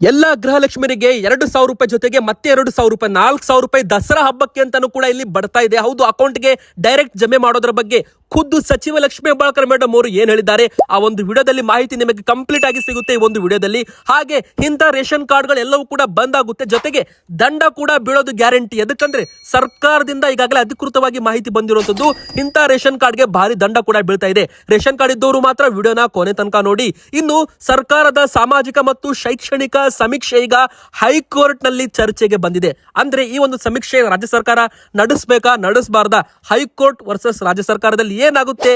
ಎಲ್ಲ ಗೃಹಲಕ್ಷ್ಮಿಯರಿಗೆ ಎರಡು ಸಾವಿರ ರೂಪಾಯಿ ಜೊತೆಗೆ ಮತ್ತೆ ಎರಡು ಸಾವಿರ ರೂಪಾಯಿ, ನಾಲ್ಕು ಸಾವಿರ ರೂಪಾಯಿ ದಸರಾ ಹಬ್ಬಕ್ಕೆ ಅಂತಾನು ಕೂಡ ಇಲ್ಲಿ ಬರ್ತಾ ಇದೆ. ಹೌದು ಅಕೌಂಟ್ಗೆ ಡೈರೆಕ್ಟ್ ಜಮೆ ಮಾಡೋದ್ರ ಬಗ್ಗೆ ಖುದ್ದು ಸಚಿವ ಲಕ್ಷ್ಮೀ ಹೆಬ್ಬಾಳ್ಕರ್ ಮೇಡಮ್ ಅವರು ಏನ್ ಹೇಳಿದ್ದಾರೆ? ಆ ಒಂದು ವಿಡಿಯೋದಲ್ಲಿ ಮಾಹಿತಿ ನಿಮಗೆ ಕಂಪ್ಲೀಟ್ ಆಗಿ ಸಿಗುತ್ತೆ ಈ ಒಂದು ವಿಡಿಯೋದಲ್ಲಿ. ಹಾಗೆ ಇಂಥ ರೇಷನ್ ಕಾರ್ಡ್ಗಳು ಎಲ್ಲವೂ ಕೂಡ ಬಂದ್ ಆಗುತ್ತೆ ಜೊತೆಗೆ ದಂಡ ಕೂಡ ಬೀಳೋದು ಗ್ಯಾರಂಟಿ. ಎದಕ್ಕಂದ್ರೆ ಸರ್ಕಾರದಿಂದ ಈಗಾಗಲೇ ಅಧಿಕೃತವಾಗಿ ಮಾಹಿತಿ ಬಂದಿರುವಂತದ್ದು ಇಂಥ ರೇಷನ್ ಕಾರ್ಡ್ಗೆ ಭಾರಿ ದಂಡ ಕೂಡ ಬೀಳ್ತಾ ಇದೆ. ರೇಷನ್ ಕಾರ್ಡ್ ಇದ್ದವರು ಮಾತ್ರ ವಿಡಿಯೋನ ಕೊನೆ ತನಕ ನೋಡಿ. ಇನ್ನು ಸರ್ಕಾರದ ಸಾಮಾಜಿಕ ಮತ್ತು ಶೈಕ್ಷಣಿಕ ಸಮೀಕ್ಷೆ ಈಗ ಹೈಕೋರ್ಟ್ನಲ್ಲಿ ಚರ್ಚೆಗೆ ಬಂದಿದೆ. ಅಂದ್ರೆ ಈ ಒಂದು ಸಮೀಕ್ಷೆ ರಾಜ್ಯ ಸರ್ಕಾರ ನಡೆಸಬೇಕಾ, ನಡೆಸಬಾರ್ದ? ಹೈಕೋರ್ಟ್ ವರ್ಸಸ್ ರಾಜ್ಯ ಸರ್ಕಾರದಲ್ಲಿ ಏನಾಗುತ್ತೆ?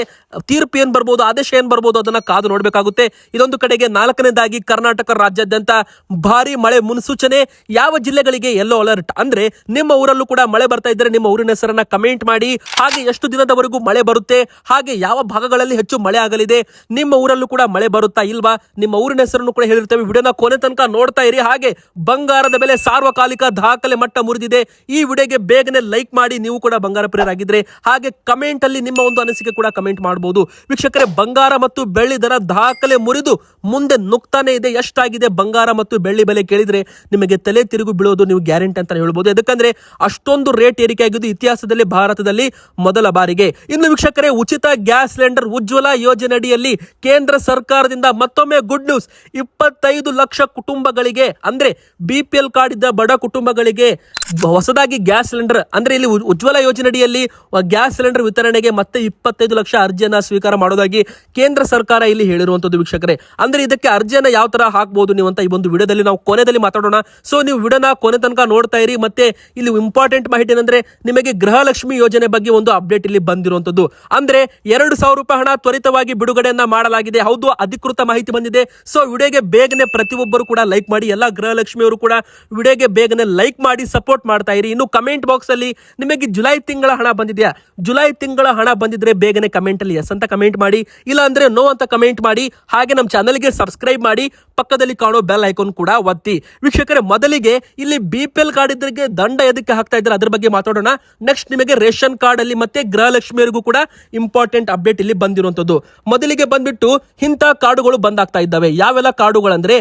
ತೀರ್ಪು ಏನ್ ಬರ್ಬೋದು, ಆದೇಶ ಏನ್ ಬರ್ಬೋದು ಅದನ್ನ ಕಾದು ನೋಡಬೇಕಾಗುತ್ತೆ. ಇದೊಂದು ಕಡೆಗೆ ನಾಲ್ಕನೇದಾಗಿ ಕರ್ನಾಟಕ ರಾಜ್ಯಾದ್ಯಂತ ಭಾರಿ ಮಳೆ ಮುನ್ಸೂಚನೆ. ಯಾವ ಜಿಲ್ಲೆಗಳಿಗೆ ಎಲ್ಲೋ ಅಲರ್ಟ್ ಅಂದ್ರೆ ನಿಮ್ಮ ಊರಲ್ಲೂ ಕೂಡ ಮಳೆ ಬರ್ತಾ ಇದ್ರೆ ನಿಮ್ಮ ಊರಿನ ಹೆಸರನ್ನ ಕಮೆಂಟ್ ಮಾಡಿ. ಹಾಗೆ ಎಷ್ಟು ದಿನದವರೆಗೂ ಮಳೆ ಬರುತ್ತೆ? ಹಾಗೆ ಯಾವ ಭಾಗಗಳಲ್ಲಿ ಹೆಚ್ಚು ಮಳೆ ಆಗಲಿದೆ? ನಿಮ್ಮ ಊರಲ್ಲೂ ಕೂಡ ಮಳೆ ಬರುತ್ತಾ ಇಲ್ವಾ? ನಿಮ್ಮ ಊರಿನ ಹೆಸರನ್ನು ಕೂಡ ಹೇಳಿರ್ತೇವೆ. ವಿಡಿಯೋನ ಕೊನೆ ತನಕ ನೋಡ್ತಾ ಇರಿ. ಹಾಗೆ ಬಂಗಾರದ ಬೆಲೆ ಸಾರ್ವಕಾಲಿಕ ದಾಖಲೆ ಮಟ್ಟ ಮುರಿದಿದೆ. ಈ ವಿಡಿಯೋಗೆ ಬೇಗನೆ ಲೈಕ್ ಮಾಡಿ, ನೀವು ಕೂಡ ಬಂಗಾರ ಪ್ರಿಯರಾಗಿದ್ರೆ ಹಾಗೆ ಕಮೆಂಟ್ ಅಲ್ಲಿ ನಿಮ್ಮ ಒಂದು ಅನಿಸಿಕೆ ಕೂಡ ಕಮೆಂಟ್ ಮಾಡಬಹುದು ವೀಕ್ಷಕರೇ, ಬಂಗಾರ ಮತ್ತು ಬೆಳ್ಳಿ ದರ ದಾಖಲೆ ಮುರಿದು ಮುಂದೆ ನುಗ್ತಾನೆ ಇದೆ. ಎಷ್ಟಾಗಿದೆ ಬಂಗಾರ ಮತ್ತು ಬೆಳ್ಳಿ ಬೆಲೆ ಕೇಳಿದ್ರೆ ನಿಮಗೆ ತಲೆ ತಿರುಗು ಬೀಳೋದು ನೀವು ಗ್ಯಾರಂಟಿ ಅಂತ ಹೇಳ್ಬೋದು. ಯಾಕಂದ್ರೆ ಅಷ್ಟೊಂದು ರೇಟ್ ಏರಿಕೆ ಆಗಿದ್ದು ಇತಿಹಾಸದಲ್ಲಿ ಭಾರತದಲ್ಲಿ ಮೊದಲ ಬಾರಿಗೆ. ಇನ್ನು ವೀಕ್ಷಕರೇ, ಉಚಿತ ಗ್ಯಾಸ್ ಸಿಲಿಂಡರ್ ಉಜ್ವಲ ಯೋಜನೆ ಅಡಿಯಲ್ಲಿ ಕೇಂದ್ರ ಸರ್ಕಾರದಿಂದ ಮತ್ತೊಮ್ಮೆ ಗುಡ್ ನ್ಯೂಸ್. ಇಪ್ಪತ್ತೈದು ಲಕ್ಷ ಕುಟುಂಬಗಳಿಗೆ, ಅಂದ್ರೆ ಬಿ ಪಿ ಎಲ್ ಕಾರ್ಡ್ ಇದ್ದ ಬಡ ಕುಟುಂಬಗಳಿಗೆ ಹೊಸದಾಗಿ ಗ್ಯಾಸ್ ಸಿಲಿಂಡರ್, ಅಂದ್ರೆ ಇಲ್ಲಿ ಉಜ್ವಲ ಯೋಜನೆಯಡಿಯಲ್ಲಿ ಗ್ಯಾಸ್ ಸಿಲಿಂಡರ್ ವಿತರಣೆಗೆ ಮತ್ತೆ ಇಪ್ಪತ್ತೈದು ಲಕ್ಷ ಅರ್ಜಿಯನ್ನ ಸ್ವೀಕಾರ ಮಾಡೋದಾಗಿ ಕೇಂದ್ರ ಸರ್ಕಾರ ಇಲ್ಲಿ ಹೇಳಿರುವಂತದ್ದು ವೀಕ್ಷಕರೇ. ಅಂದ್ರೆ ಇದಕ್ಕೆ ಅರ್ಜಿಯನ್ನ ಯಾವ ತರ ಹಾಕಬಹುದು ನೀವು ಅಂತ ಈ ಒಂದು ವಿಡಿಯೋದಲ್ಲಿ ನಾವು ಕೊನೆಯಲ್ಲಿ ಮಾತಾಡೋಣ. ಸೊ ನೀವು ವಿಡಿಯೋನ ಕೊನೆ ತನಕ ನೋಡ್ತಾ ಇರಿ. ಮತ್ತೆ ಇಲ್ಲಿ ಇಂಪಾರ್ಟೆಂಟ್ ಮಾಹಿತಿ ಏನಂದ್ರೆ ನಿಮಗೆ ಗೃಹಲಕ್ಷ್ಮಿ ಯೋಜನೆ ಬಗ್ಗೆ ಒಂದು ಅಪ್ಡೇಟ್ ಇಲ್ಲಿ ಬಂದಿರುವಂತದ್ದು ಅಂದ್ರೆ ಎರಡು ಸಾವಿರ ರೂಪಾಯಿ ಹಣ ತ್ವರಿತವಾಗಿ ಬಿಡುಗಡೆಯನ್ನ ಮಾಡಲಾಗಿದೆ. ಹೌದು, ಅಧಿಕೃತ ಮಾಹಿತಿ ಬಂದಿದೆ. ಸೊ ವಿಡಿಯೋಗೆ ಬೇಗನೆ ಪ್ರತಿಯೊಬ್ಬರು ಕೂಡ ಲೈಕ್ ಮಾಡಿ, ಎಲ್ಲ ಗೃಹಲಕ್ಷ್ಮಿಯವರು ಕೂಡ ವಿಡಿಯೋಗೆ ಬೇಗನೆ ಲೈಕ್ ಮಾಡಿ ಸಪೋರ್ಟ್ ಮಾಡ್ತಾ ಇರಿ. ಇನ್ನು ಕಮೆಂಟ್ ಬಾಕ್ಸ್ ಅಲ್ಲಿ ನಿಮಗೆ ಜುಲೈ ತಿಂಗಳ ಹಣ ಬಂದಿದೆಯಾ? ಜುಲೈ ತಿಂಗಳ ಹಣ ಬಂದಿದ್ರೆ ಬೇಗನೆ ಕಮೆಂಟ್ ಅಲ್ಲಿ ಎಸ್ ಅಂತ ಕಮೆಂಟ್ ಮಾಡಿ. ಇಲ್ಲ ಅಂದ್ರೆ ನೋ ಅಂತ ಕಮೆಂಟ್ ಮಾಡಿ. ಹಾಗೆ ನಮ್ಮ ಚಾನಲ್ಗೆ ಸಬ್ಸ್ಕ್ರೈಬ್ ಮಾಡಿ. ಪಕ್ಕದಲ್ಲಿ ಕಾಣೋ ಬೆಲ್ ಐಕಾನ್ ಕೂಡ ಒತ್ತಿ. ವೀಕ್ಷಕರೇ, ಮೊದಲಿಗೆ ಇಲ್ಲಿ ಬಿ ಕಾರ್ಡ್ ಇದ್ರಿಗೆ ದಂಡ ಎದಕ್ಕೆ ಹಾಕ್ತಾ ಇದ್ರೆ ಅದ್ರ ಬಗ್ಗೆ ಮಾತಾಡೋಣ. ನೆಕ್ಸ್ಟ್ ನಿಮಗೆ ರೇಷನ್ ಕಾರ್ಡ್ ಅಲ್ಲಿ ಮತ್ತೆ ಗೃಹಲಕ್ಷ್ಮಿಯರಿಗೂ ಕೂಡ ಇಂಪಾರ್ಟೆಂಟ್ ಅಪ್ಡೇಟ್ ಇಲ್ಲಿ ಬಂದಿರುವಂತದ್ದು ಮೊದಲಿಗೆ ಬಂದ್ಬಿಟ್ಟು ಇಂಥ ಕಾರ್ಡುಗಳು ಬಂದಾಗ್ತಾ ಇದ್ದಾವೆ. ಯಾವೆಲ್ಲ ಕಾರ್ಡುಗಳಂದ್ರೆ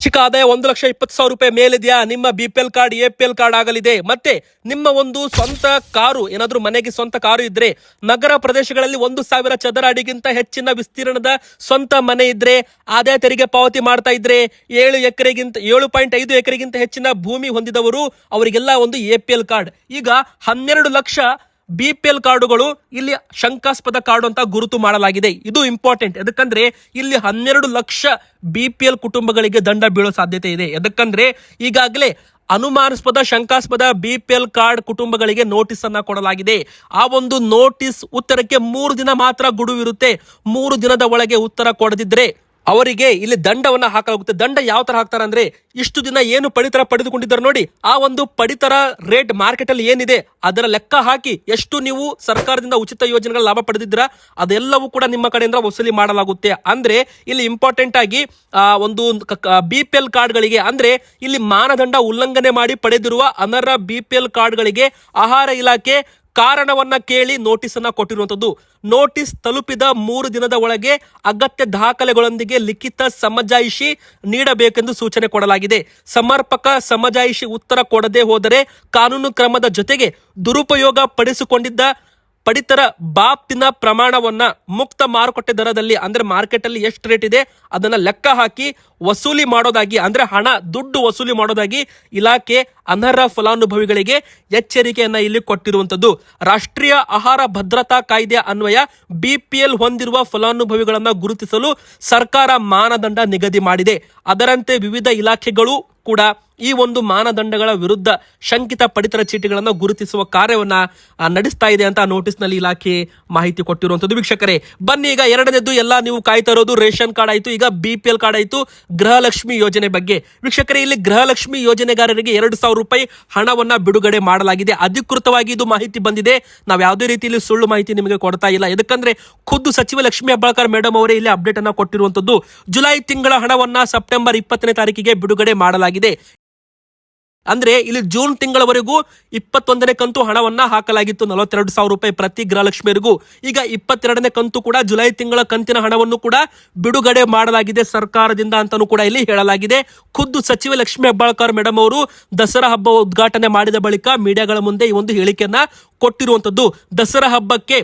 ಚಿಕ್ಕ ಆದಾಯ ಒಂದು ಲಕ್ಷ ಇಪ್ಪತ್ತು ಸಾವಿರ ರೂಪಾಯಿ ಮೇಲಿದೆಯಾ? ನಿಮ್ಮ B P L card A P L card ಆಗಲಿದೆ. ಮತ್ತೆ ನಿಮ್ಮ ಒಂದು ಸ್ವಂತ ಕಾರು, ಏನಾದರೂ ಮನೆಗೆ ಸ್ವಂತ ಕಾರು ಇದ್ರೆ, ನಗರ ಪ್ರದೇಶಗಳಲ್ಲಿ ಒಂದು ಸಾವಿರ ಚದರ ಅಡಿಗಿಂತ ಹೆಚ್ಚಿನ ವಿಸ್ತೀರ್ಣದ ಸ್ವಂತ ಮನೆ ಇದ್ರೆ ಆದಾಯ ತೆರಿಗೆ ಪಾವತಿ ಮಾಡ್ತಾ ಇದ್ರೆ, ಏಳು ಎಕರೆಗಿಂತ, ಏಳು ಪಾಯಿಂಟ್ ಐದು ಎಕರೆಗಿಂತ ಹೆಚ್ಚಿನ ಭೂಮಿ ಹೊಂದಿದವರು ಅವರಿಗೆಲ್ಲ ಒಂದು ಎ ಪಿ ಎಲ್ ಕಾರ್ಡ್ ಈಗ ಹನ್ನೆರಡು ಲಕ್ಷ ಬಿ ಪಿ ಎಲ್ ಕಾರ್ಡುಗಳು ಇಲ್ಲಿ ಶಂಕಾಸ್ಪದ ಕಾರ್ಡು ಅಂತ ಗುರುತು ಮಾಡಲಾಗಿದೆ. ಇದು ಇಂಪಾರ್ಟೆಂಟ್ ಯಾಕಂದ್ರೆ ಇಲ್ಲಿ ಹನ್ನೆರಡು ಲಕ್ಷ ಬಿ ಪಿ ಎಲ್ ಕುಟುಂಬಗಳಿಗೆ ದಂಡ ಬೀಳೋ ಸಾಧ್ಯತೆ ಇದೆ. ಯಾಕಂದ್ರೆ ಈಗಾಗಲೇ ಅನುಮಾನಾಸ್ಪದ, ಶಂಕಾಸ್ಪದ ಬಿ ಪಿ ಎಲ್ ಕಾರ್ಡ್ ಕುಟುಂಬಗಳಿಗೆ ನೋಟಿಸ್ ಅನ್ನ ಕೊಡಲಾಗಿದೆ. ಆ ಒಂದು ನೋಟಿಸ್ ಉತ್ತರಕ್ಕೆ ಮೂರು ದಿನ ಮಾತ್ರ ಗುಡುವಿರುತ್ತೆ. ಮೂರು ದಿನದ ಒಳಗೆ ಉತ್ತರ ಕೊಡದಿದ್ರೆ ಅವರಿಗೆ ಇಲ್ಲಿ ದಂಡವನ್ನ ಹಾಕಲಾಗುತ್ತೆ. ದಂಡ ಯಾವ ತರ ಹಾಕ್ತಾರೆ ಅಂದ್ರೆ ಇಷ್ಟು ದಿನ ಏನು ಪಡಿತರ ಪಡೆದುಕೊಂಡಿದ್ದಾರೆ ನೋಡಿ, ಆ ಒಂದು ಪಡಿತರ ರೇಟ್ ಮಾರ್ಕೆಟ್ ಅಲ್ಲಿ ಏನಿದೆ, ಅದರ ಲೆಕ್ಕ ಹಾಕಿ ಎಷ್ಟು ನೀವು ಸರ್ಕಾರದಿಂದ ಉಚಿತ ಯೋಜನೆಗಳ ಲಾಭ ಪಡೆದಿದ್ದೀರಾ, ಅದೆಲ್ಲವೂ ಕೂಡ ನಿಮ್ಮ ಕಡೆಯಿಂದ ವಸೂಲಿ ಮಾಡಲಾಗುತ್ತೆ. ಅಂದ್ರೆ ಇಲ್ಲಿ ಇಂಪಾರ್ಟೆಂಟ್ ಆಗಿ ಒಂದು ಬಿ ಪಿ ಎಲ್ ಕಾರ್ಡ್ಗಳಿಗೆ ಅಂದ್ರೆ ಇಲ್ಲಿ ಮಾನದಂಡ ಉಲ್ಲಂಘನೆ ಮಾಡಿ ಪಡೆದಿರುವ ಅನರ್ಹ ಬಿ ಪಿ ಎಲ್ ಕಾರ್ಡ್ಗಳಿಗೆ ಆಹಾರ ಇಲಾಖೆ ಕಾರಣವನ್ನ ಕೇಳಿ ನೋಟಿಸ್ ಅನ್ನ ಕೊಟ್ಟಿರುವಂತದ್ದು ನೋಟಿಸ್ ತಲುಪಿದ ಮೂರು ದಿನದ ಒಳಗೆ ಅಗತ್ಯ ದಾಖಲೆಗಳೊಂದಿಗೆ ಲಿಖಿತ ಸಮಜಾಯಿಷಿ ನೀಡಬೇಕೆಂದು ಸೂಚನೆ ಕೊಡಲಾಗಿದೆ. ಸಮರ್ಪಕ ಸಮಜಾಯಿಷಿ ಉತ್ತರ ಕೊಡದೆ ಹೋದರೆ ಕಾನೂನು ಕ್ರಮದ ಜೊತೆಗೆ ದುರುಪಯೋಗ ಪಡಿಸಿಕೊಂಡಿದ್ದ ಪಡಿತರ ಬಾಪ್ತಿನ ಪ್ರಮಾಣವನ್ನ ಮುಕ್ತ ಮಾರುಕಟ್ಟೆ ದರದಲ್ಲಿ ಅಂದ್ರೆ ಮಾರ್ಕೆಟ್ ಅಲ್ಲಿ ಎಷ್ಟು ರೇಟ್ ಇದೆ ಅದನ್ನ ಲೆಕ್ಕ ಹಾಕಿ ವಸೂಲಿ ಮಾಡೋದಾಗಿ ಅಂದ್ರೆ ಹಣ ದುಡ್ಡು ವಸೂಲಿ ಮಾಡೋದಾಗಿ ಇಲಾಖೆ ಅನರ್ಹ ಫಲಾನುಭವಿಗಳಿಗೆ ಎಚ್ಚರಿಕೆಯನ್ನ ಇಲ್ಲಿ ಕೊಟ್ಟಿರುವಂತದ್ದು. ರಾಷ್ಟ್ರೀಯ ಆಹಾರ ಭದ್ರತಾ ಕಾಯ್ದೆ ಅನ್ವಯ ಬಿಪಿಎಲ್ ಹೊಂದಿರುವ ಫಲಾನುಭವಿಗಳನ್ನ ಗುರುತಿಸಲು ಸರ್ಕಾರ ಮಾನದಂಡ ನಿಗದಿ ಮಾಡಿದೆ. ಅದರಂತೆ ವಿವಿಧ ಇಲಾಖೆಗಳು ಕೂಡ ಈ ಒಂದು ಮಾನದಂಡಗಳ ವಿರುದ್ಧ ಶಂಕಿತ ಪಡಿತರ ಚೀಟಿಗಳನ್ನು ಗುರುತಿಸುವ ಕಾರ್ಯವನ್ನ ನಡೆಸ್ತಾ ಇದೆ ಅಂತ ನೋಟಿಸ್ನಲ್ಲಿ ಇಲಾಖೆ ಮಾಹಿತಿ ಕೊಟ್ಟಿರುವಂತದ್ದು. ವೀಕ್ಷಕರೇ, ಬನ್ನಿ ಈಗ ಎರಡನೇದು ಎಲ್ಲ ನೀವು ಕಾಯ್ತಾ ಇರೋದು ರೇಷನ್ ಕಾರ್ಡ್ ಆಯಿತು, ಈಗ ಬಿ ಪಿ ಎಲ್ ಕಾರ್ಡ್ ಆಯಿತು, ಗೃಹಲಕ್ಷ್ಮಿ ಯೋಜನೆ ಬಗ್ಗೆ. ವೀಕ್ಷಕರೇ, ಇಲ್ಲಿ ಗೃಹಲಕ್ಷ್ಮಿ ಯೋಜನೆಗಾರರಿಗೆ ಎರಡು ಸಾವಿರ ರೂಪಾಯಿ ಹಣವನ್ನ ಬಿಡುಗಡೆ ಮಾಡಲಾಗಿದೆ. ಅಧಿಕೃತವಾಗಿ ಇದು ಮಾಹಿತಿ ಬಂದಿದೆ. ನಾವು ಯಾವುದೇ ರೀತಿಯಲ್ಲಿ ಸುಳ್ಳು ಮಾಹಿತಿ ನಿಮಗೆ ಕೊಡ್ತಾ ಇಲ್ಲ. ಯಾಕಂದ್ರೆ ಖುದ್ದು ಸಚಿವ ಲಕ್ಷ್ಮೀ ಹೆಬ್ಬಾಳ್ಕರ್ ಮೇಡಮ್ ಅವರೇ ಇಲ್ಲಿ ಅಪ್ಡೇಟ್ ಅನ್ನ ಕೊಟ್ಟಿರುವಂತದ್ದು. ಜುಲೈ ತಿಂಗಳ ಹಣವನ್ನ ಸೆಪ್ಟೆಂಬರ್ ಇಪ್ಪತ್ತನೇ ತಾರೀಕಿಗೆ ಬಿಡುಗಡೆ ಮಾಡಲಾಗಿದೆ. ಅಂದ್ರೆ ಇಲ್ಲಿ ಜೂನ್ ತಿಂಗಳವರೆಗೂ ಇಪ್ಪತ್ತೊಂದನೇ ಕಂತು ಹಣವನ್ನ ಹಾಕಲಾಗಿತ್ತು, ನಲವತ್ತೆರಡು ಸಾವಿರ ರೂಪಾಯಿ ಪ್ರತಿ ಗೃಹಲಕ್ಷ್ಮಿಯರಿಗೂ. ಈಗ ಇಪ್ಪತ್ತೆರಡನೇ ಕಂತು ಕೂಡ ಜುಲೈ ತಿಂಗಳ ಕಂತಿನ ಹಣವನ್ನು ಕೂಡ ಬಿಡುಗಡೆ ಮಾಡಲಾಗಿದೆ ಸರ್ಕಾರದಿಂದ ಅಂತಾನೂ ಕೂಡ ಇಲ್ಲಿ ಹೇಳಲಾಗಿದೆ. ಖುದ್ದು ಸಚಿವ ಲಕ್ಷ್ಮಿ ಹೆಬ್ಬಾಳ್ಕರ್ ಮೇಡಮ್ ಅವರು ದಸರಾ ಹಬ್ಬ ಉದ್ಘಾಟನೆ ಮಾಡಿದ ಬಳಿಕ ಮೀಡಿಯಾಗಳ ಮುಂದೆ ಈ ಒಂದು ಹೇಳಿಕೆಯನ್ನ ಕೊಟ್ಟಿರುವಂತದ್ದು. ದಸರಾ ಹಬ್ಬಕ್ಕೆ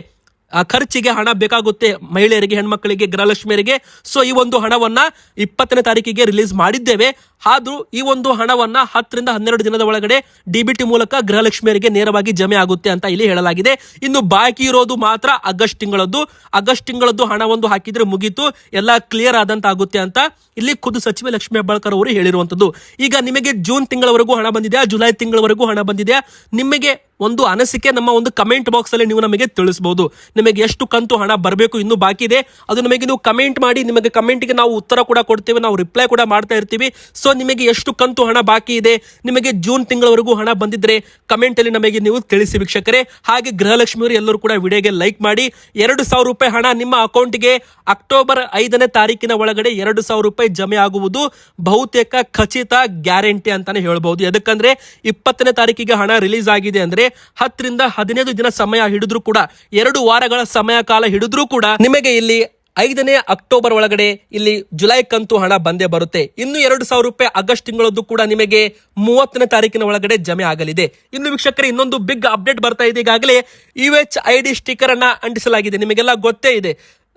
ಖರ್ಚಿಗೆ ಹಣ ಬೇಕಾಗುತ್ತೆ ಮಹಿಳೆಯರಿಗೆ ಹೆಣ್ಮಕ್ಕಳಿಗೆ ಗೃಹಲಕ್ಷ್ಮಿಯರಿಗೆ. ಸೊ ಈ ಒಂದು ಹಣವನ್ನ ಇಪ್ಪತ್ತನೇ ತಾರೀಕಿಗೆ ರಿಲೀಸ್ ಮಾಡಿದ್ದೇವೆ. ಆದ್ರೂ ಈ ಒಂದು ಹಣವನ್ನ ಹತ್ತರಿಂದ ಹನ್ನೆರಡು ದಿನದ ಒಳಗಡೆ ಡಿಬಿಟಿ ಮೂಲಕ ಗೃಹಲಕ್ಷ್ಮಿಯರಿಗೆ ನೇರವಾಗಿ ಜಮೆ ಆಗುತ್ತೆ ಅಂತ ಇಲ್ಲಿ ಹೇಳಲಾಗಿದೆ. ಇನ್ನು ಬಾಕಿ ಇರೋದು ಮಾತ್ರ ಆಗಸ್ಟ್ ತಿಂಗಳದ್ದು. ಆಗಸ್ಟ್ ತಿಂಗಳದ್ದು ಹಣ ಒಂದು ಹಾಕಿದ್ರೆ ಮುಗೀತು. ಎಲ್ಲ ಕ್ಲಿಯರ್ ಆದಂತ ಆಗುತ್ತೆ ಅಂತ ಇಲ್ಲಿ ಖುದ್ದು ಸಚಿವ ಲಕ್ಷ್ಮೀ ಹೆಬ್ಬಾಳ್ಕರ್ ಅವರು ಹೇಳಿರುವಂತದ್ದು ಈಗ ನಿಮಗೆ ಜೂನ್ ತಿಂಗಳವರೆಗೂ ಹಣ ಬಂದಿದೆಯಾ, ಜುಲೈ ತಿಂಗಳವರೆಗೂ ಹಣ ಬಂದಿದೆಯಾ? ನಿಮಗೆ ಒಂದು ಅನಿಸಿಕೆ ನಮ್ಮ ಒಂದು ಕಮೆಂಟ್ ಬಾಕ್ಸ್ ಅಲ್ಲಿ ನೀವು ನಮಗೆ ತಿಳಿಸಬಹುದು ನಿಮಗೆ ಎಷ್ಟು ಕಂತು ಹಣ ಬರಬೇಕು ಇನ್ನೂ ಬಾಕಿ ಇದೆ, ಅದು ನಿಮಗೆ ನೀವು ಕಮೆಂಟ್ ಮಾಡಿ, ನಿಮಗೆ ಕಮೆಂಟ್ಗೆ ನಾವು ಉತ್ತರ ಕೂಡ ಕೊಡ್ತೇವೆ, ನಾವು ರಿಪ್ಲೈ ಕೂಡ ಮಾಡ್ತಾ ಇರ್ತೀವಿ. ಸೊ ನಿಮಗೆ ಎಷ್ಟು ಕಂತು ಹಣ ಬಾಕಿ ಇದೆ, ನಿಮಗೆ ಜೂನ್ ತಿಂಗಳವರೆಗೂ ಹಣ ಬಂದಿದ್ರೆ ಕಮೆಂಟ್ ಅಲ್ಲಿ ನಮಗೆ ನೀವು ತಿಳಿಸಿ ವೀಕ್ಷಕರೇ. ಹಾಗೆ ಗೃಹಲಕ್ಷ್ಮಿಯವರು ಎಲ್ಲರೂ ಕೂಡ ವಿಡಿಯೋಗೆ ಲೈಕ್ ಮಾಡಿ, ಎರಡು ಸಾವಿರ ರೂಪಾಯಿ ಹಣ ನಿಮ್ಮ ಅಕೌಂಟ್ಗೆ ಅಕ್ಟೋಬರ್ ಐದನೇ ತಾರೀಕಿನ ಒಳಗಡೆ ಎರಡು ಸಾವಿರ ರೂಪಾಯಿ ಜಮೆ ಆಗುವುದು ಬಹುತೇಕ ಖಚಿತ ಗ್ಯಾರಂಟಿ ಅಂತಾನೆ ಹೇಳ್ಬಹುದು ಯಾಕಂದ್ರೆ ಇಪ್ಪತ್ತನೇ ತಾರೀಕಿಗೆ ಹಣ ರಿಲೀಸ್ ಆಗಿದೆ ಅಂದ್ರೆ ಹತ್ತರಿಂದ ಹದಿನೈದು ದಿನ ಸಮಯ ಹಿಡಿದ್ರು ಕೂಡ, ಎರಡು ವಾರಗಳ ಸಮಯ ಕಾಲ ಹಿಡಿದ್ರೂ ಕೂಡ ನಿಮಗೆ ಇಲ್ಲಿ ಐದನೇ ಅಕ್ಟೋಬರ್ ಒಳಗಡೆ ಇಲ್ಲಿ ಜುಲೈ ಕಂತು ಹಣ ಬಂದೇ ಬರುತ್ತೆ. ಇನ್ನು ಎರಡು ಸಾವಿರ ರೂಪಾಯಿ ಆಗಸ್ಟ್ ತಿಂಗಳದ್ದು ಕೂಡ ನಿಮಗೆ ಮೂವತ್ತನೇ ತಾರೀಕಿನ ಒಳಗಡೆ ಜಮೆ ಆಗಲಿದೆ. ಇನ್ನು ವೀಕ್ಷಕರೇ, ಇನ್ನೊಂದು ಬಿಗ್ ಅಪ್ಡೇಟ್ ಬರ್ತಾ ಇದೆ. ಈಗಾಗಲೇ U H I D sticker ಅನ್ನ ಅಂಟಿಸಲಾಗಿದೆ. ನಿಮಗೆಲ್ಲ ಗೊತ್ತೇ ಇದೆ.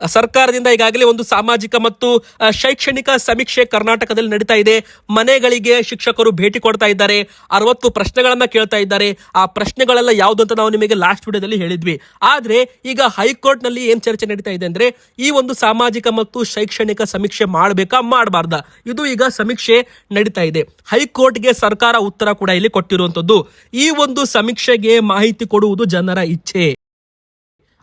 ಸರ್ಕಾರದಿಂದ ಈಗಾಗಲೇ ಒಂದು ಸಾಮಾಜಿಕ ಮತ್ತು ಶೈಕ್ಷಣಿಕ ಸಮೀಕ್ಷೆ ಕರ್ನಾಟಕದಲ್ಲಿ ನಡೀತಾ ಇದೆ. ಮನೆಗಳಿಗೆ ಶಿಕ್ಷಕರು ಭೇಟಿ ಕೊಡ್ತಾ ಇದ್ದಾರೆ. ಅರವತ್ತು ಪ್ರಶ್ನೆಗಳನ್ನ ಕೇಳ್ತಾ ಇದ್ದಾರೆ. ಆ ಪ್ರಶ್ನೆಗಳೆಲ್ಲ ಯಾವ್ದು ಅಂತ ನಾವು ನಿಮಗೆ ಲಾಸ್ಟ್ ವಿಡಿಯೋದಲ್ಲಿ ಹೇಳಿದ್ವಿ. ಆದ್ರೆ ಈಗ ಹೈಕೋರ್ಟ್ನಲ್ಲಿ ಏನ್ ಚರ್ಚೆ ನಡೀತಾ ಇದೆ ಅಂದ್ರೆ, ಈ ಒಂದು ಸಾಮಾಜಿಕ ಮತ್ತು ಶೈಕ್ಷಣಿಕ ಸಮೀಕ್ಷೆ ಮಾಡಬೇಕಾ ಮಾಡಬಾರ್ದ? ಇದು ಈಗ ಸಮೀಕ್ಷೆ ನಡೀತಾ ಇದೆ. ಹೈಕೋರ್ಟ್ಗೆ ಸರ್ಕಾರ ಉತ್ತರ ಕೂಡ ಇಲ್ಲಿ ಕೊಟ್ಟಿರುವಂತದ್ದು. ಈ ಒಂದು ಸಮೀಕ್ಷೆಗೆ ಮಾಹಿತಿ ಕೊಡುವುದು ಜನರ ಇಚ್ಛೆ.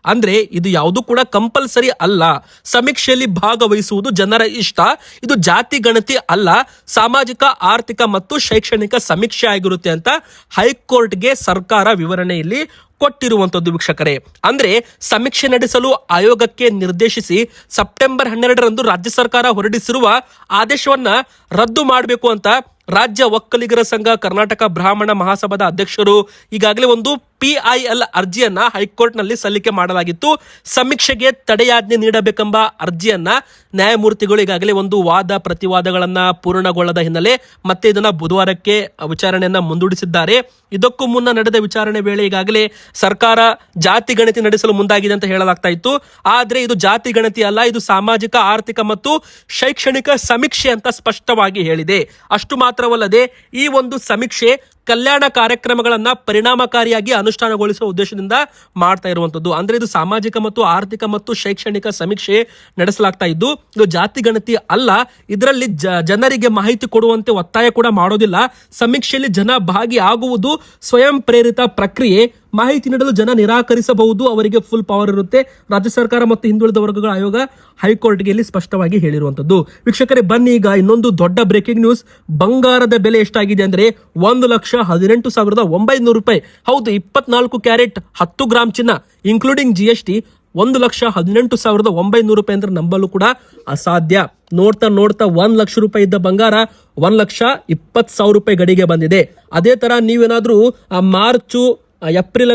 ಅಂದ್ರೆ ಇದು ಯಾವುದು ಕೂಡ ಕಂಪಲ್ಸರಿ ಅಲ್ಲ. ಸಮೀಕ್ಷೆಯಲ್ಲಿ ಭಾಗವಹಿಸುವುದು ಜನರ ಇಷ್ಟ. ಇದು ಜಾತಿ ಗಣತಿ ಅಲ್ಲ. ಸಾಮಾಜಿಕ, ಆರ್ಥಿಕ ಮತ್ತು ಶೈಕ್ಷಣಿಕ ಸಮೀಕ್ಷೆ ಆಗಿರುತ್ತೆ ಅಂತ ಹೈಕೋರ್ಟ್ಗೆ ಸರ್ಕಾರ ವಿವರಣೆಯಲ್ಲಿ ಕೊಟ್ಟಿರುವಂತದ್ದು ವೀಕ್ಷಕರೇ. ಅಂದ್ರೆ ಸಮೀಕ್ಷೆ ನಡೆಸಲು ಆಯೋಗಕ್ಕೆ ನಿರ್ದೇಶಿಸಿ ಸೆಪ್ಟೆಂಬರ್ ಹನ್ನೆರಡರಂದು ರಾಜ್ಯ ಸರ್ಕಾರ ಹೊರಡಿಸಿರುವ ಆದೇಶವನ್ನ ರದ್ದು ಮಾಡಬೇಕು ಅಂತ ರಾಜ್ಯ ಒಕ್ಕಲಿಗರ ಸಂಘ ಕರ್ನಾಟಕ ಬ್ರಾಹ್ಮಣ ಮಹಾಸಭಾದ ಅಧ್ಯಕ್ಷರು ಈಗಾಗಲೇ ಒಂದು ಪಿಐಎಲ್ ಅರ್ಜಿಯನ್ನ ಹೈಕೋರ್ಟ್ನಲ್ಲಿ ಸಲ್ಲಿಕೆ ಮಾಡಲಾಗಿತ್ತು. ಸಮೀಕ್ಷೆಗೆ ತಡೆಯಾಜ್ಞೆ ನೀಡಬೇಕೆಂಬ ಅರ್ಜಿಯನ್ನ ನ್ಯಾಯಮೂರ್ತಿಗಳು ಈಗಾಗಲೇ ಒಂದು ವಾದ ಪ್ರತಿವಾದಗಳನ್ನ ಪೂರ್ಣಗೊಳ್ಳದ ಹಿನ್ನೆಲೆ ಮತ್ತೆ ಇದನ್ನ ಬುಧವಾರಕ್ಕೆ ವಿಚಾರಣೆಯನ್ನ ಮುಂದೂಡಿಸಿದ್ದಾರೆ. ಇದಕ್ಕೂ ಮುನ್ನ ನಡೆದ ವಿಚಾರಣೆ ವೇಳೆ ಈಗಾಗಲೇ ಸರ್ಕಾರ ಜಾತಿ ಗಣತಿ ನಡೆಸಲು ಮುಂದಾಗಿದೆ ಅಂತ ಹೇಳಲಾಗ್ತಾ ಇತ್ತು. ಆದರೆ ಇದು ಜಾತಿ ಗಣತಿ ಅಲ್ಲ, ಇದು ಸಾಮಾಜಿಕ, ಆರ್ಥಿಕ ಮತ್ತು ಶೈಕ್ಷಣಿಕ ಸಮೀಕ್ಷೆ ಅಂತ ಸ್ಪಷ್ಟವಾಗಿ ಹೇಳಿದೆ. ಅಷ್ಟು ಮಾತ್ರವಲ್ಲದೆ ಈ ಒಂದು ಸಮೀಕ್ಷೆ ಕಲ್ಯಾಣ ಕಾರ್ಯಕ್ರಮಗಳನ್ನ ಪರಿಣಾಮಕಾರಿಯಾಗಿ ಅನುಷ್ಠಾನಗೊಳಿಸುವ ಉದ್ದೇಶದಿಂದ ಮಾಡ್ತಾ ಇರುವಂತದ್ದು ಅಂದ್ರೆ ಇದು ಸಾಮಾಜಿಕ ಮತ್ತು ಆರ್ಥಿಕ ಮತ್ತು ಶೈಕ್ಷಣಿಕ ಸಮೀಕ್ಷೆ ನಡೆಸಲಾಗ್ತಾ ಇದ್ದು, ಇದು ಜಾತಿ ಗಣತಿ ಅಲ್ಲ, ಇದರಲ್ಲಿ ಜನರಿಗೆ ಮಾಹಿತಿ ಕೊಡುವಂತೆ ಒತ್ತಾಯ ಕೂಡ ಮಾಡೋದಿಲ್ಲ. ಸಮೀಕ್ಷೆಯಲ್ಲಿ ಜನ ಭಾಗಿ ಆಗುವುದು ಸ್ವಯಂ ಪ್ರೇರಿತ ಪ್ರಕ್ರಿಯೆ. ಮಾಹಿತಿ ನೀಡಲು ಜನ ನಿರಾಕರಿಸಬಹುದು, ಅವರಿಗೆ ಫುಲ್ ಪವರ್ ಇರುತ್ತೆ. ರಾಜ್ಯ ಸರ್ಕಾರ ಮತ್ತು ಹಿಂದುಳಿದ ವರ್ಗಗಳ ಆಯೋಗ ಹೈಕೋರ್ಟ್ಗೆ ಇಲ್ಲಿ ಸ್ಪಷ್ಟವಾಗಿ ಹೇಳಿರುವಂತದ್ದು ವೀಕ್ಷಕರೇ, ಬನ್ನಿ ಈಗ ಇನ್ನೊಂದು ದೊಡ್ಡ ಬ್ರೇಕಿಂಗ್ ನ್ಯೂಸ್ ಬಂಗಾರದ ಬೆಲೆ ಎಷ್ಟಾಗಿದೆ ಅಂದ್ರೆ ಒಂದು ಲಕ್ಷ ಹದಿನೆಂಟು ಸಾವಿರದ ಒಂಬೈನೂರು ರೂಪಾಯಿ. ಹೌದು, ಇಪ್ಪತ್ನಾಲ್ಕು ಕ್ಯಾರೆಟ್, ಹತ್ತು ಗ್ರಾಮ್ ಚಿನ್ನ ಇನ್ಕ್ಲೂಡಿಂಗ್ ಜಿ ಎಸ್ ಟಿ ಒಂದು ಲಕ್ಷ ಹದಿನೆಂಟು ಸಾವಿರದ ಒಂಬೈನೂರು ರೂಪಾಯಿ ಅಂದ್ರೆ ನಂಬಲು ಕೂಡ ಅಸಾಧ್ಯ. ನೋಡ್ತಾ ನೋಡ್ತಾ ಒಂದ್ ಲಕ್ಷ ರೂಪಾಯಿ ಇದ್ದ ಬಂಗಾರ ಒಂದ್ ಲಕ್ಷ ಇಪ್ಪತ್ತು ಸಾವಿರ ರೂಪಾಯಿ ಗಡಿಗೆ ಬಂದಿದೆ. ಅದೇ ತರ ನೀವೇನಾದ್ರೂ, ಆ ಮಾರ್ಚು ಆ,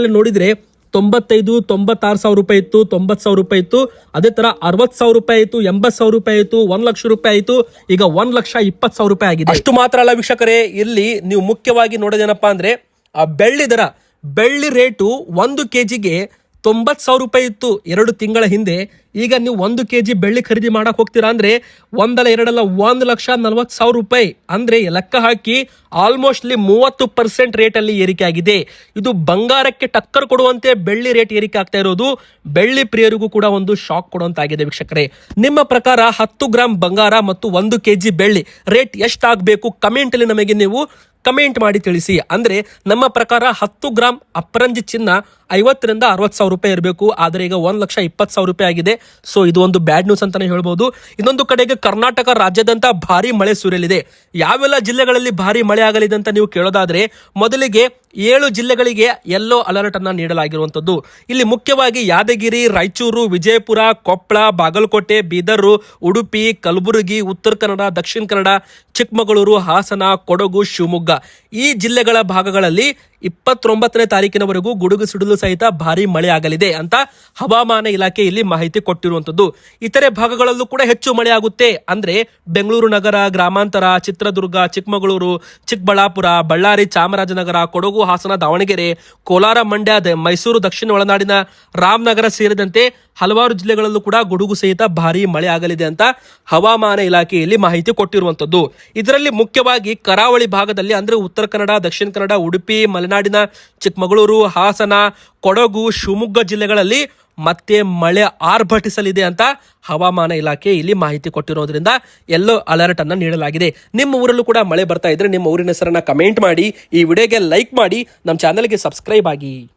ನೋಡಿದರೆ ತೊಂಬತ್ತೈದು ತೊಂಬತ್ತಾರು ಸಾವಿರ ರೂಪಾಯಿ ಇತ್ತು ತೊಂಬತ್ತು ಸಾವಿರ ರೂಪಾಯಿ ಇತ್ತು. ಅದೇ ತರ ಅರವತ್ತು ಸಾವಿರ ರೂಪಾಯಿ ಆಯಿತು ಎಂಬತ್ತು ಸಾವಿರ ರೂಪಾಯಿ ಆಯಿತು ಒಂದು ಲಕ್ಷ ರೂಪಾಯಿ ಆಯಿತು ಈಗ ಒಂದ್ ಲಕ್ಷ ಇಪ್ಪತ್ತು ಸಾವಿರ ರೂಪಾಯಿ ಆಗಿದೆ. ಅಷ್ಟು ಮಾತ್ರ ಅಲ್ಲ ವೀಕ್ಷಕರೇ ಇಲ್ಲಿ ನೀವು ಮುಖ್ಯವಾಗಿ ನೋಡೋದೇನಪ್ಪ ಅಂದ್ರೆ ಆ ಬೆಳ್ಳಿ ದರ ಬೆಳ್ಳಿ ರೇಟು ಒಂದು ಕೆಜಿಗೆ ತೊಂಬತ್ತು ಸಾವಿರ ರೂಪಾಯಿ ಇತ್ತು ಎರಡು ತಿಂಗಳ ಹಿಂದೆ. ಈಗ ನೀವು ಒಂದು ಕೆ ಜಿ ಬೆಳ್ಳಿ ಖರೀದಿ ಮಾಡಕ್ ಹೋಗ್ತೀರಾ ಅಂದ್ರೆ ಒಂದಲ್ಲ ಎರಡಲ್ಲ ಒಂದು ಲಕ್ಷ ನಲ್ವತ್ತು ಸಾವಿರ ರೂಪಾಯಿ. ಅಂದ್ರೆ ಲೆಕ್ಕ ಹಾಕಿ ಆಲ್ಮೋಸ್ಟ್ಲಿ ಮೂವತ್ತು ಪರ್ಸೆಂಟ್ ರೇಟಲ್ಲಿ ಏರಿಕೆ ಆಗಿದೆ. ಇದು ಬಂಗಾರಕ್ಕೆ ಟಕ್ಕರ್ ಕೊಡುವಂತೆ ಬೆಳ್ಳಿ ರೇಟ್ ಏರಿಕೆ ಆಗ್ತಾ ಇರೋದು. ಬೆಳ್ಳಿ ಪ್ರಿಯರಿಗೂ ಕೂಡ ಒಂದು ಶಾಕ್ ಕೊಡುವಂತಾಗಿದೆ ವೀಕ್ಷಕರೇ. ನಿಮ್ಮ ಪ್ರಕಾರ ಹತ್ತು ಗ್ರಾಮ್ ಬಂಗಾರ ಮತ್ತು ಒಂದು ಕೆ ಜಿ ಬೆಳ್ಳಿ ರೇಟ್ ಎಷ್ಟಾಗಬೇಕು ಕಮೆಂಟಲ್ಲಿ ನಮಗೆ ನೀವು ಕಮೆಂಟ್ ಮಾಡಿ ತಿಳಿಸಿ. ಅಂದ್ರೆ ನಮ್ಮ ಪ್ರಕಾರ ಹತ್ತು ಗ್ರಾಮ್ ಅಪರಂಜಿ ಚಿನ್ನ ಐವತ್ತರಿಂದ ಅರವತ್ತು ಸಾವಿರ ರೂಪಾಯಿ ಇರಬೇಕು. ಆದರೆ ಈಗ ಒಂದು ಲಕ್ಷ ಇಪ್ಪತ್ತು ಸಾವಿರ ರೂಪಾಯಿ ಆಗಿದೆ. ಸೊ ಇದು ಒಂದು ಬ್ಯಾಡ್ ನ್ಯೂಸ್ ಅಂತಾನೆ ಹೇಳ್ಬೋದು. ಇನ್ನೊಂದು ಕಡೆಗೆ ಕರ್ನಾಟಕ ರಾಜ್ಯದಂತ ಭಾರಿ ಮಳೆ ಸುರಿಯಲಿದೆ. ಯಾವೆಲ್ಲ ಜಿಲ್ಲೆಗಳಲ್ಲಿ ಭಾರಿ ಮಳೆ ಆಗಲಿದೆ ಅಂತ ನೀವು ಕೇಳೋದಾದ್ರೆ, ಮೊದಲಿಗೆ ಏಳು ಜಿಲ್ಲೆಗಳಿಗೆ ಯೆಲ್ಲೋ ಅಲರ್ಟ್ ಅನ್ನ ನೀಡಲಾಗಿರುವಂತದ್ದು ಇಲ್ಲಿ ಮುಖ್ಯವಾಗಿ ಯಾದಗಿರಿ, ರಾಯಚೂರು, ವಿಜಯಪುರ, ಕೊಪ್ಪಳ, ಬಾಗಲಕೋಟೆ, ಬೀದರ್, ಉಡುಪಿ, ಕಲಬುರಗಿ, ಉತ್ತರ ಕನ್ನಡ, ದಕ್ಷಿಣ ಕನ್ನಡ ಚಿಕ್ಕಮಗಳೂರು, ಹಾಸನ, ಕೊಡಗು, ಶಿವಮೊಗ್ಗ. ಈ ಜಿಲ್ಲೆಗಳ ಭಾಗಗಳಲ್ಲಿ ಇಪ್ಪತ್ತೊಂಬತ್ತನೇ ತಾರೀಕಿನವರೆಗೂ ಗುಡುಗು ಸಿಡಿಲು ಸಹಿತ ಭಾರಿ ಮಳೆ ಆಗಲಿದೆ ಅಂತ ಹವಾಮಾನ ಇಲಾಖೆ ಇಲ್ಲಿ ಮಾಹಿತಿ ಕೊಟ್ಟಿರುವಂತದ್ದು ಇತರೆ ಭಾಗಗಳಲ್ಲೂ ಕೂಡ ಹೆಚ್ಚು ಮಳೆ ಆಗುತ್ತೆ. ಅಂದ್ರೆ ಬೆಂಗಳೂರು ನಗರ, ಗ್ರಾಮಾಂತರ, ಚಿತ್ರದುರ್ಗ, ಚಿಕ್ಕಮಗಳೂರು, ಚಿಕ್ಕಬಳ್ಳಾಪುರ, ಬಳ್ಳಾರಿ, ಚಾಮರಾಜನಗರ, ಕೊಡಗು, ಹಾಸನ, ದಾವಣಗೆರೆ, ಕೋಲಾರ, ಮಂಡ್ಯ ಮೈಸೂರು, ದಕ್ಷಿಣ ಒಳನಾಡಿನ ರಾಮನಗರ ಸೇರಿದಂತೆ ಹಲವಾರು ಜಿಲ್ಲೆಗಳಲ್ಲೂ ಕೂಡ ಗುಡುಗು ಸಹಿತ ಭಾರಿ ಮಳೆ ಆಗಲಿದೆ ಅಂತ ಹವಾಮಾನ ಇಲಾಖೆಯಲ್ಲಿ ಮಾಹಿತಿ ಕೊಟ್ಟಿರುವಂತದ್ದು ಇದರಲ್ಲಿ ಮುಖ್ಯವಾಗಿ ಕರಾವಳಿ ಭಾಗದಲ್ಲಿ, ಅಂದರೆ ಉತ್ತರ ಕನ್ನಡ, ದಕ್ಷಿಣ ಕನ್ನಡ, ಉಡುಪಿ, ಮಲೆನಾಡಿನ ಚಿಕ್ಕಮಗಳೂರು, ಹಾಸನ, ಕೊಡಗು, ಶಿವಮೊಗ್ಗ ಜಿಲ್ಲೆಗಳಲ್ಲಿ ಮತ್ತೆ ಮಳೆ ಆರ್ಭಟಿಸಲಿದೆ ಅಂತ ಹವಾಮಾನ ಇಲಾಖೆ ಇಲ್ಲಿ ಮಾಹಿತಿ ಕೊಟ್ಟಿರೋದ್ರಿಂದ ಎಲ್ಲೋ ಅಲರ್ಟ್ ಅನ್ನು ನೀಡಲಾಗಿದೆ. ನಿಮ್ಮ ಊರಲ್ಲೂ ಕೂಡ ಮಳೆ ಬರ್ತಾ ಇದ್ರೆ ನಿಮ್ಮ ಊರಿನ ಹೆಸರನ್ನ ಕಮೆಂಟ್ ಮಾಡಿ, ಈ ವಿಡಿಯೋಗೆ ಲೈಕ್ ಮಾಡಿ, ನಮ್ಮ ಚಾನಲ್ಗೆ ಸಬ್ಸ್ಕ್ರೈಬ್ ಆಗಿ.